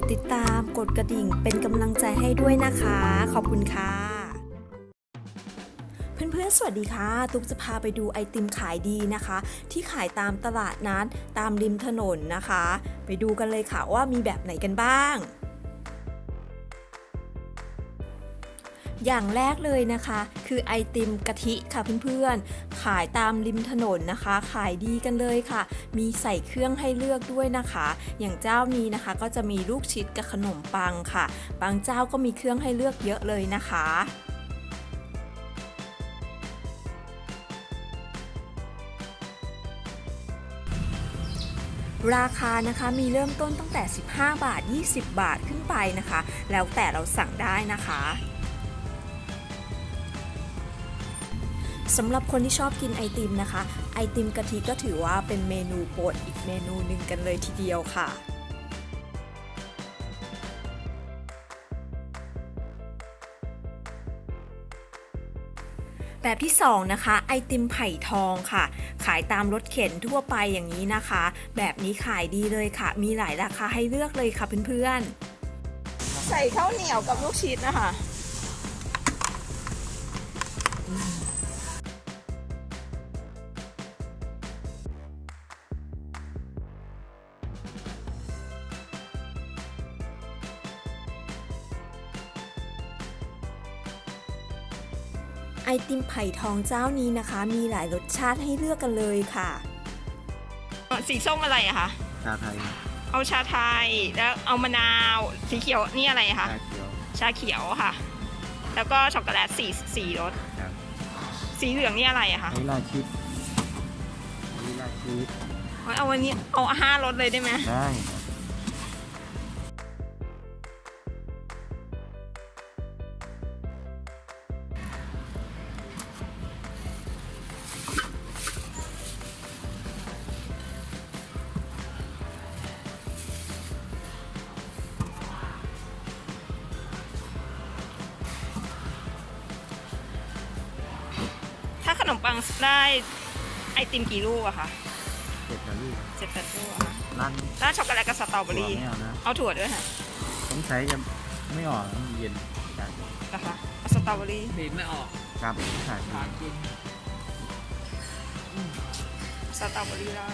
ดติดตาม กดกระดิ่ง เป็นกำลังใจให้ด้วยนะคะ ขอบคุณค่ะ เพื่อนๆ สวัสดีค่ะ ตุ๊กจะพาไปดูไอติมขายดีนะคะ ที่ขายตามตลาดนัดตามริมถนนนะคะ ไปดูกันเลยค่ะว่ามีแบบไหนกันบ้าง อย่างแรกเลยนะคะ คือไอติมกะทิค่ะเพื่อนๆ ขายตามริมถนนนะคะ ขายดีกันเลยค่ะ มีใส่เครื่องให้เลือกด้วยนะคะ อย่างเจ้านี้นะคะก็จะมีลูกชิดกับขนมปังค่ะ บางเจ้าก็มีเครื่องให้เลือกเยอะเลยนะคะราคานะคะมีเริ่มต้นตั้งแต่ 15 บาท 20 บาทขึ้นไปนะคะ แล้วแต่เราสั่งได้นะคะ สำหรับคนที่ชอบกินไอติมนะคะ ไอติมกะทิก็ถือว่าเป็นเมนูโปรดอีกเมนูหนึ่งกันเลยทีเดียวค่ะแบบที่2นะคะไอติมไผ่ทองค่ะ ขายตามรถเข็นทั่วไปอย่างนี้นะคะ แบบนี้ขายดีเลยค่ะ มีหลายราคาให้เลือกเลยค่ะเพื่อนๆ ใส่ข้าวเหนียวกับลูกชีสนะคะ ไอติมไผ่ทองเจ้านี้นะคะ มีหลายรสชาติให้เลือกกันเลยค่ะ สีส้มอะไรอะคะชาไทยเอาชาไทยแล้วเอามะนาวสีเขียวนี่อะไรอะคะชาเขียวชาเขียวค่ะ แล้วก็ช็อกโกแลตสีสีรสครับสีเหลืองนี่อะไรอะคะนี่ลาชิดนี่ลาชีสเอาวันนี้เอาห้ารสเลยได้ไหมได้ นมปังได้ไอติมกี่ลูกอะคะเจ็ดกะลูกเจ็ดแปดลูกอะค่ะร้านแล้วช็อกโกแลตกับสตรอเบอถั่วรี่ไม่เอานะเอาถั่วด้วยค่ะสงสัยจะไม่ออกมันเย็นจัดนะคะเอาสตรอเบอรี่บีบไม่ออกครับขายถามจริงสตรอเบอรี่แล้ว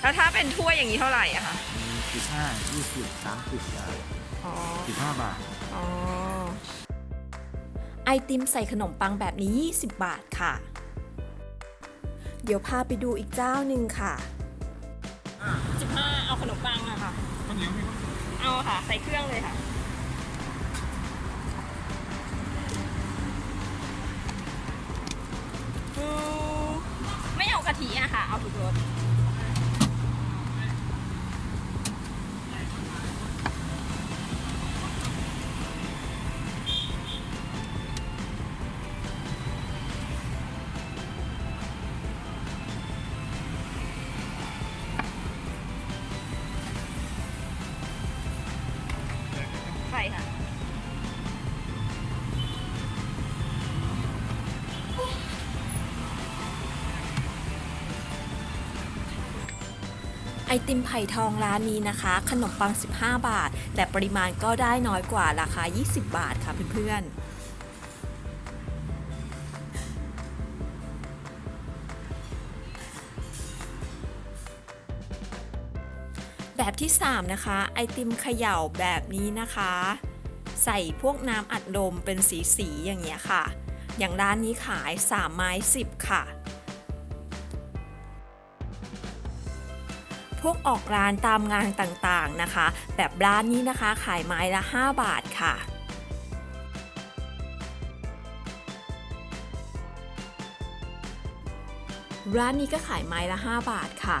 แล้วถ้าเป็นถ้วยอย่างนี้เท่าไหร่อะคะมีสิบห้ายี่สิบสามสิบอ๋อ สิบห้าบาท อ๋อ ไอติมใส่ขนมปังแบบนี้ 20 บาทค่ะ เดี๋ยวพาไปดูอีกเจ้าหนึ่งค่ะสิบห้าเอาขนมปังอะค่ะเอาค่ะ ใส่เครื่องเลยค่ะ อืมไม่เอากะทิอะค่ะ เอาทุกรส ไอติมไผ่ทองร้านนี้นะคะ ขนมปัง 15 บาท แต่ปริมาณก็ได้น้อยกว่าราคา 20 บาทค่ะเพื่อนๆแบบที่ 3 นะคะ ไอติมเขย่าแบบนี้นะคะ ใส่พวกน้ำอัดลมเป็นสีๆอย่างเงี้ยค่ะ อย่างร้านนี้ขาย 3 ไม้ 10 ค่ะ วกออกร้านตามงานต่างๆนะคะ แบบร้านนี้นะคะขายไม้ละ 5 บาทค่ะร้านนี้ก็ขายไม้ละ 5 บาทค่ะ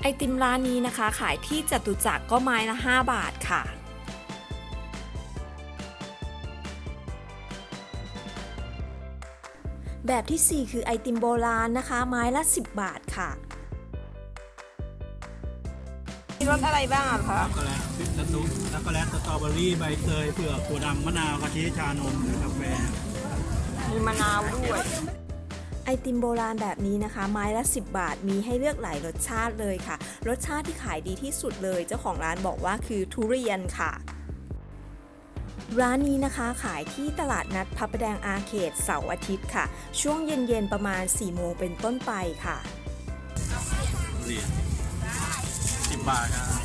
ไอติมร้านนี้นะคะ ขายที่จตุจักรก็ไม้ละ 5 บาทค่ะ แบบที่ 4 คือไอติมโบราณนะคะ ไม้ละ 10 บาทค่ะ มีรสอะไรบ้างอะคะช็อกโกแลตพริกสตุ๊กช็อกโกแลตสตรอเบอรี่ใบเตยเผือกถั่วดำมะนาวกะทิชานมหรือกาแฟมีมะนาวด้วย ไอติมโบราณแบบนี้นะคะ ไม้ละ 10 บาทมีให้เลือกหลายรสชาติเลยค่ะ รสชาติที่ขายดีที่สุดเลย เจ้าของร้านบอกว่าคือทุเรียนค่ะ ร้านนี้นะคะขายที่ตลาดนัดพระประแดงอาเขตเสาร์อาทิตย์ค่ะ ช่วงเย็นๆประมาณ 4 โมงเป็นต้นไปค่ะเหรียญสิบบาทครับ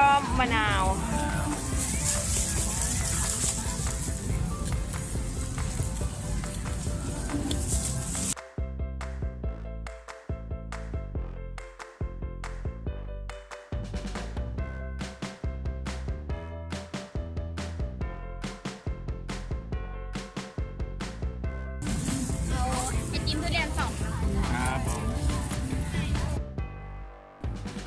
ก็มะนาว